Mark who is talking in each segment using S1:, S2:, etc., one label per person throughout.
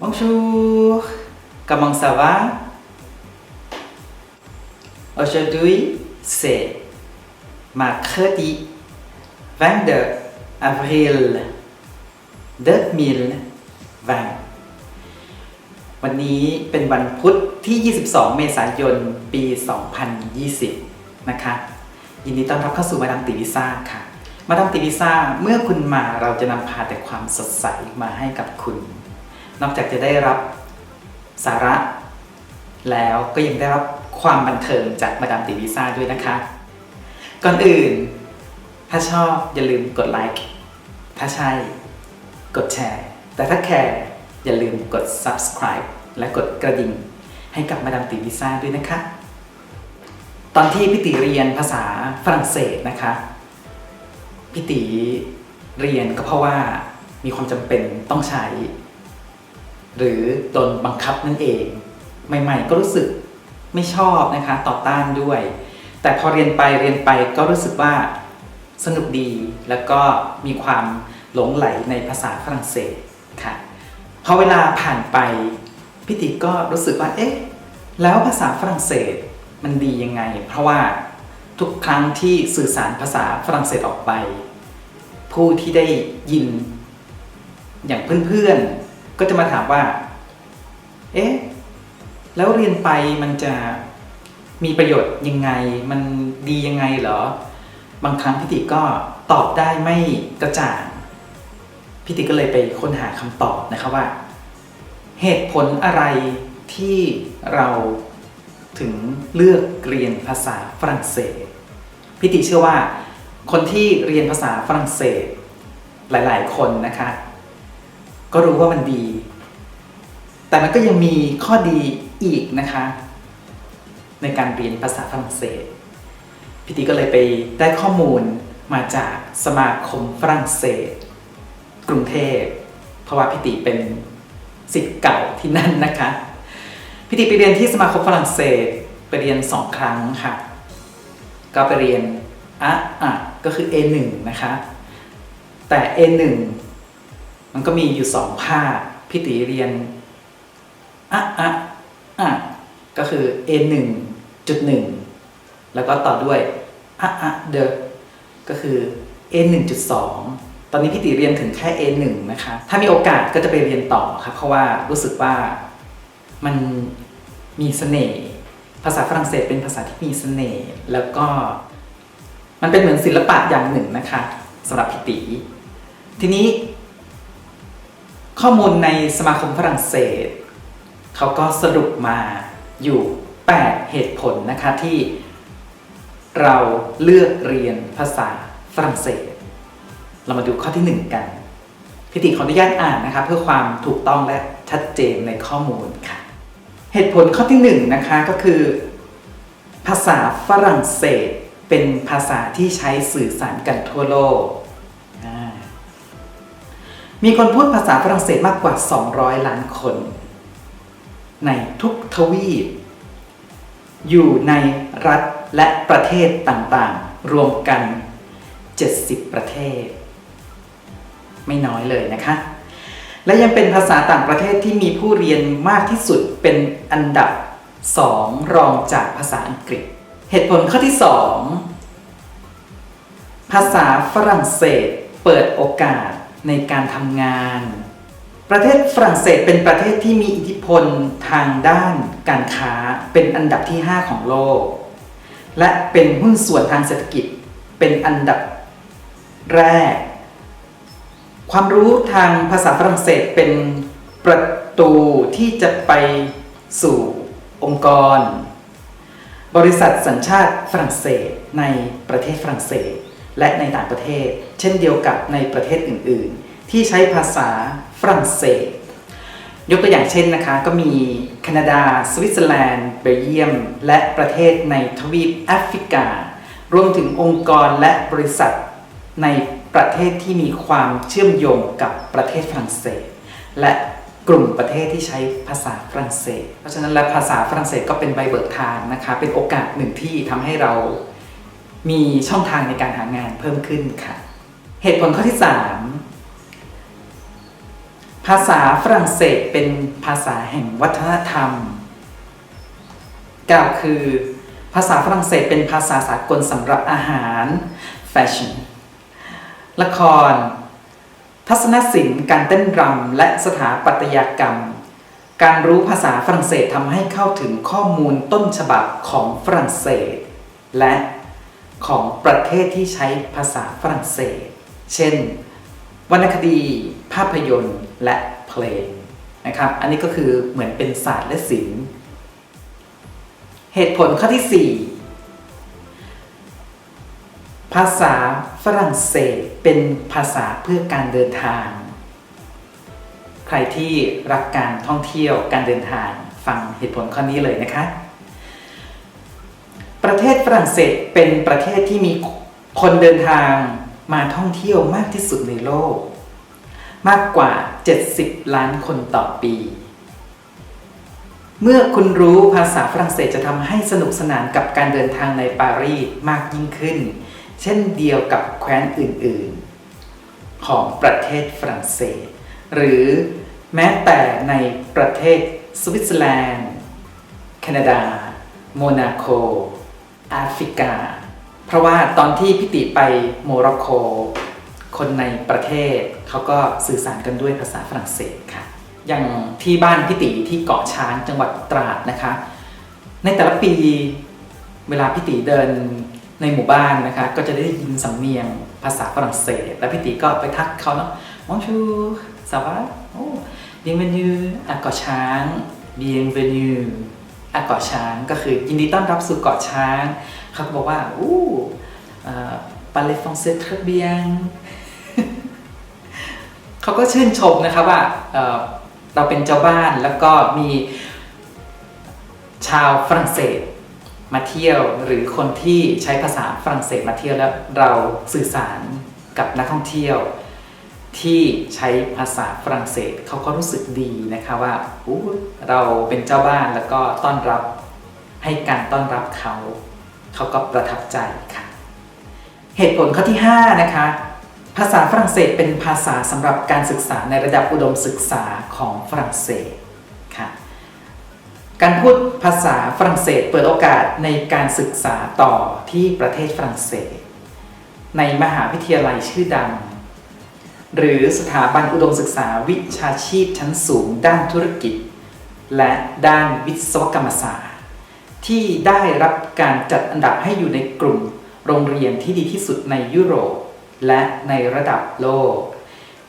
S1: Bonjour, comment ça va? Aujourd'hui, c'est mercredi 22 avril 2020 วันนี้เป็นวันพุธที่ 22 เมษายน ปี 2020 นะคะ ยินดีต้อนรับเข้าสู่มาดามติวิซ่าค่ะ มาดามติวิซ่าเมื่อคุณมาเราจะนำพาแต่ความสดใสมาให้กับคุณ นอกจากจะได้รับสาระ แล้วก็ยังได้รับความบันเทิงจากมาดามติวิซ่าด้วยนะคะ ก่อนอื่น ถ้าชอบอย่าลืมกดไลค์ ถ้าใช่ กดแชร์ แต่ถ้าแคร์อย่าลืมกด subscribe และกดกระดิ่ง ให้กับมาดามติวิซ่าด้วยนะคะ ตอนที่พี่ติเรียนภาษาฝรั่งเศสนะคะพี่ติเรียนก็เพราะว่ามีความจำเป็นต้องใช้ หรือโดนบังคับนั่นเอง ใหม่ ๆ ก็รู้สึกไม่ชอบนะคะต่อต้านด้วย แต่พอเรียนไปเรียนไปก็รู้สึกว่าสนุกดีแล้วก็มีความหลงไหลในภาษาฝรั่งเศสค่ะพอเวลาผ่านไป พี่ติก็รู้สึกว่าเอ๊ะแล้วภาษาฝรั่งเศสมันดียังไง เพราะว่าทุกครั้งที่สื่อสารภาษาฝรั่งเศสออกไป ผู้ที่ได้ยิน อย่างเพื่อนๆ ก็จะมาถามว่า เอ๊ะ แล้วเรียนไปมันจะมีประโยชน์ยังไง มันดียังไงเหรอ บางครั้งพิติก็ตอบได้ไม่กระจ่างพิติก็เลยไปค้นหาคำตอบนะคะว่า เหตุผลอะไรที่เราถึงเลือกเรียนภาษาฝรั่งเศส พิติเชื่อว่าคนที่เรียนภาษาฝรั่งเศส หลาย ๆ คนนะคะ ก็รู้ว่ามันดี แต่มันก็ยังมีข้อดีอีกนะคะ ในการเรียนภาษาฝรั่งเศสพี่ตีก็เลยไปได้ข้อมูลมาจากสมาคมฝรั่งเศส กรุงเทพเพราะว่าพี่ติเป็น สิทธิ์เก่าที่นั่นนะคะพี่ติไปเรียนที่สมาคมฝรั่งเศสไปเรียนสองครั้งค่ะ ก็ไปเรียนอะอะก็คือ A1 นะคะ แต่ A1 มันก็มีอยู่สองภาคพี่ติเรียนอะอะอะก็คือ A1 จุดหนึ่งแล้วก็ต่อด้วยอะอะเดก็คือ A1 จุดสอง ตอนนี้พี่ติเรียนถึงแค่ A1 นะคะ ถ้ามีโอกาสก็จะไปเรียนต่อครับ เพราะว่ารู้สึกว่ามันมีเสน่ห์ภาษาฝรั่งเศสเป็นภาษาที่มีเสน่ห์แล้วก็มันเป็นเหมือนศิลปะอย่างหนึ่งนะคะสำหรับพี่ติทีนี้ ข้อมูลในสมาคมฝรั่งเศสเขาก็สรุปมาอยู่ 8 เหตุผลนะคะที่เราเลือกเรียนภาษาฝรั่งเศส เรามาดูข้อที่ 1 กันพิธีขออนุญาตอ่านนะคะเพื่อความถูกต้องและชัดเจนในข้อมูลค่ะ เหตุผลข้อที่1นะคะก็คือ ภาษาฝรั่งเศสเป็นภาษาที่ใช้สื่อสารกันทั่วโลก มีคนพูดภาษาฝรั่งเศสมากกว่า 200 ล้านคน ในทุกทวีป อยู่ในรัฐและประเทศต่างๆ รวมกัน 70 ประเทศ ไม่น้อยเลยนะคะ และยังเป็นภาษาต่างประเทศที่มีผู้เรียนมากที่สุดเป็นอันดับ 2 รองจากภาษาอังกฤษ เหตุผลข้อที่ 2 ภาษาฝรั่งเศสเปิดโอกาสในการทำงาน ประเทศฝรั่งเศสเป็นประเทศที่มีอิทธิพลทางด้านการค้าเป็นอันดับที่ 5 ของโลก และเป็นหุ้นส่วนทางเศรษฐกิจเป็นอันดับแรก ความรู้ทางภาษาฝรั่งเศสเป็นประตูที่จะไปสู่องค์กร บริษัทสัญชาติฝรั่งเศสในประเทศฝรั่งเศส และในต่างประเทศ เช่นเดียวกับในประเทศอื่น ๆ ที่ใช้ภาษาฝรั่งเศส ยกตัวอย่างเช่นนะคะ ก็มีแคนาดา สวิตเซอร์แลนด์ เบลเยียม และประเทศในทวีปแอฟริกา รวมถึงองค์กรและบริษัท ในประเทศที่มีความเชื่อมโยงกับประเทศฝรั่งเศส และกลุ่มประเทศที่ใช้ภาษาฝรั่งเศส เพราะฉะนั้นแล้วภาษาฝรั่งเศสก็เป็นใบเบิกทางนะคะ เป็นโอกาสหนึ่งที่ทำให้เรามีช่องทางในการหางานเพิ่มขึ้นค่ะ เหตุผลข้อที่ 3 ภาษาฝรั่งเศสเป็นภาษาแห่งวัฒนธรรมกล่าวคือ ภาษาฝรั่งเศสเป็นภาษาสากลสำหรับอาหารแฟชั่น ละคร ทัศนศิลป์ การเต้นรำและสถาปัตยกรรม การรู้ภาษาฝรั่งเศสทำให้เข้าถึงข้อมูลต้นฉบับของฝรั่งเศส และของประเทศที่ใช้ภาษาฝรั่งเศส เช่น วรรณคดี ภาพยนตร์และเพลงนะครับ อันนี้ก็คือเหมือนเป็นศาสตร์และศิลป์ เหตุผลข้อที่ 4 ภาษาฝรั่งเศสเป็นภาษาเพื่อการเดินทาง ใครที่รักการท่องเที่ยวการเดินทางฟังเหตุผลข้อนี้เลยนะคะ ประเทศฝรั่งเศสเป็นประเทศที่มีคนเดินทางมาท่องเที่ยวมากที่สุดในโลก มากกว่า 70 ล้านคนต่อปี เมื่อคุณรู้ภาษาฝรั่งเศสจะทำให้สนุกสนานกับการเดินทางในปารีสมากยิ่งขึ้น ช่นเดียวกับแคว้นอื่นๆ ของประเทศฝรั่งเศส หรือแม้แต่ในประเทศสวิตเซอร์แลนด์ แคนาดา โมนาโกแอฟริกา เพราะว่าตอนที่พิติไปโมร็อกโก คนในประเทศเขาก็สื่อสารกันด้วยภาษาฝรั่งเศสค่ะ อย่างที่บ้านพิติที่เกาะช้างจังหวัดตราดนะคะ ในแต่ละปีเวลาพิติเดิน ในหมู่บ้านนะคะก็จะได้ยินสำเนียงภาษาฝรั่งเศส แล้วพิติก็ไปทักเขาเนาะ Bonjour ça va oh bienvenue à เกาะช้าง bienvenue à เกาะช้างก็คือยินดีต้อนรับสู่เกาะช้างเขาก็บอกว่าอู้เอ่อ parlez français très bien เขาก็ชื่นชมนะครับว่าเอ่อเราเป็นเจ้าบ้านแล้วก็มีชาวฝรั่งเศส มาเที่ยวหรือคนที่ใช้ภาษาฝรั่งเศสมาเที่ยวแล้วเราสื่อสารกับนักท่องเที่ยว ที่ใช้ภาษาฝรั่งเศสเขาก็รู้สึกดีนะคะว่าเราเป็นเจ้าบ้านแล้วก็ต้อนรับให้การต้อนรับเขาเขาก็ประทับใจค่ะ เหตุผลข้อที่ 5 นะคะ ภาษาฝรั่งเศสเป็นภาษาสำหรับการศึกษาในระดับอุดมศึกษาของฝรั่งเศส การพูดภาษาฝรั่งเศสเปิดโอกาสในการศึกษาต่อที่ประเทศฝรั่งเศส ในมหาวิทยาลัยชื่อดัง หรือสถาบันอุดมศึกษาวิชาชีพชั้นสูงด้านธุรกิจ และด้านวิศวกรรมศาสตร์ ที่ได้รับการจัดอันดับให้อยู่ในกลุ่มโรงเรียนที่ดีที่สุดในยุโรป และในระดับโลก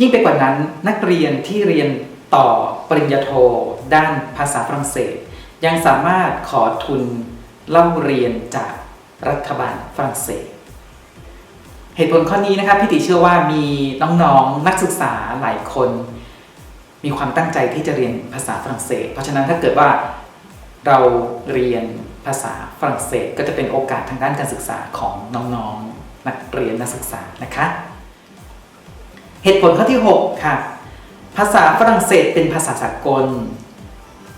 S1: ยิ่งไปกว่านั้นนักเรียนที่เรียนต่อปริญญาโทด้านภาษาฝรั่งเศส ยังสามารถขอทุนเล่าเรียนจากรัฐบาลฝรั่งเศส เหตุผลข้อนี้นะครับพี่ติเชื่อว่ามีน้องๆนักศึกษาหลายคน มีความตั้งใจที่จะเรียนภาษาฝรั่งเศส เพราะฉะนั้นถ้าเกิดว่าเราเรียนภาษาฝรั่งเศส ก็จะเป็นโอกาสทางด้านการศึกษาของน้องๆนักเรียนนักศึกษานะคะ เหตุผลข้อที่ 6 ค่ะ ภาษาฝรั่งเศสเป็นภาษาสากล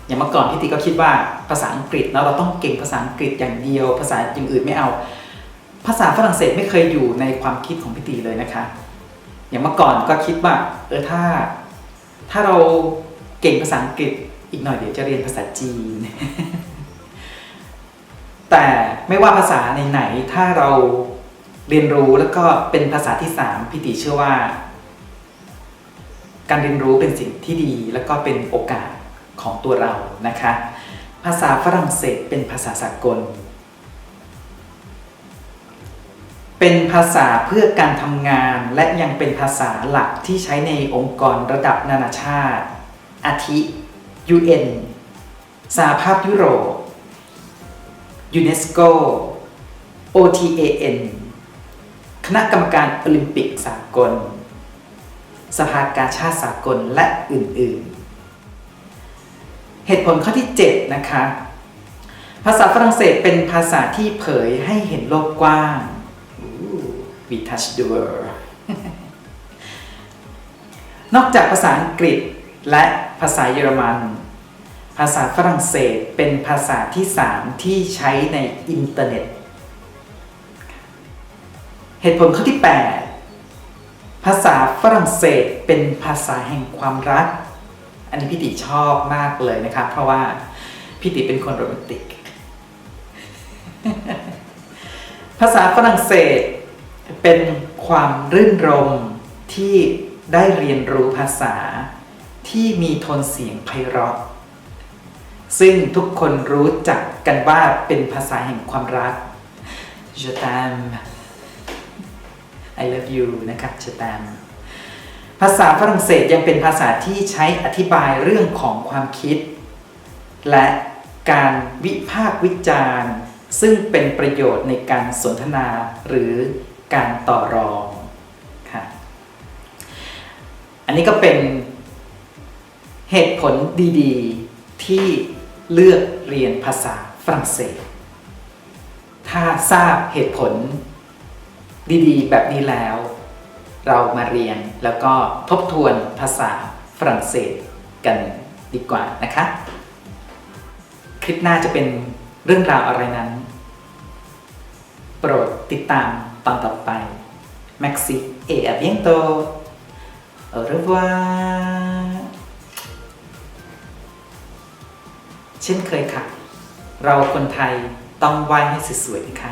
S1: อย่างเมื่อก่อนพี่ติก็คิดว่าภาษาอังกฤษเนาะเราต้องเก่งภาษาอังกฤษอย่างเดียว ภาษาอย่างอื่นไม่เอา ภาษาฝรั่งเศสไม่เคยอยู่ในความคิดของพี่ติเลยนะคะ อย่างเมื่อก่อนก็คิดว่าเออถ้า ถ้าเราเก่งภาษาอังกฤษอีกหน่อยเดี๋ยวจะเรียนภาษาจีน แต่ไม่ว่าภาษาไหนๆถ้าเราเรียนรู้แล้วก็เป็นภาษาที่สามพี่ติเชื่อว่า การเรียนรู้เป็นสิ่งที่ดีแล้วก็เป็นโอกาส ของตัวเรานะคะ ภาษาฝรั่งเศสเป็นภาษาสากล เป็นภาษาเพื่อการทำงานและยังเป็นภาษาหลักที่ใช้ในองค์กรระดับนานาชาติ อาทิ UN สหภาพยุโรปยูเนสโก OTAN คณะกรรมการโอลิมปิกสากล สภากาชาติสากลและอื่น ๆ เหตุผลข้อที่ 7 นะคะ ภาษาฝรั่งเศสเป็นภาษาที่เผยให้เห็นโลกกว้าง Ooh, We touch the world นอกจากภาษาอังกฤษและภาษาเยอรมัน ภาษาฝรั่งเศสเป็นภาษาที่ 3 ที่ใช้ในอินเทอร์เน็ต เหตุผลข้อที่ 8 ภาษาฝรั่งเศสเป็นภาษาแห่งความรัก อันนี้พี่ติชอบมากเลยนะครับ เพราะว่าพี่ติเป็นคนโรแมนติก ภาษาฝรั่งเศสเป็นความรื่นรมที่ได้เรียนรู้ภาษาที่มีโทนเสียงไพเราะ ซึ่งทุกคนรู้จักกันว่าเป็นภาษาแห่งความรัก Je t'aime I love you นะครับ Je t'aime ภาษาฝรั่งเศสยังเป็นภาษาที่ใช้อธิบายเรื่องของความคิด และการวิพากษ์วิจารณ์ ซึ่งเป็นประโยชน์ในการสนทนาหรือการต่อรองค่ะอันนี้ก็เป็นเหตุผลดีๆ ที่เลือกเรียนภาษาฝรั่งเศส ถ้าทราบเหตุผลดีๆ แบบนี้แล้ว เรามาเรียนแล้วก็ทบทวนภาษาฝรั่งเศสกันดีกว่านะคะ คลิปหน้าจะเป็นเรื่องราวอะไรนั้น โปรดติดตามตอนต่อไป Maxi et à bientôt au revoir เช่นเคยค่ะ เราคนไทยต้องไหว้ให้สวยๆค่ะ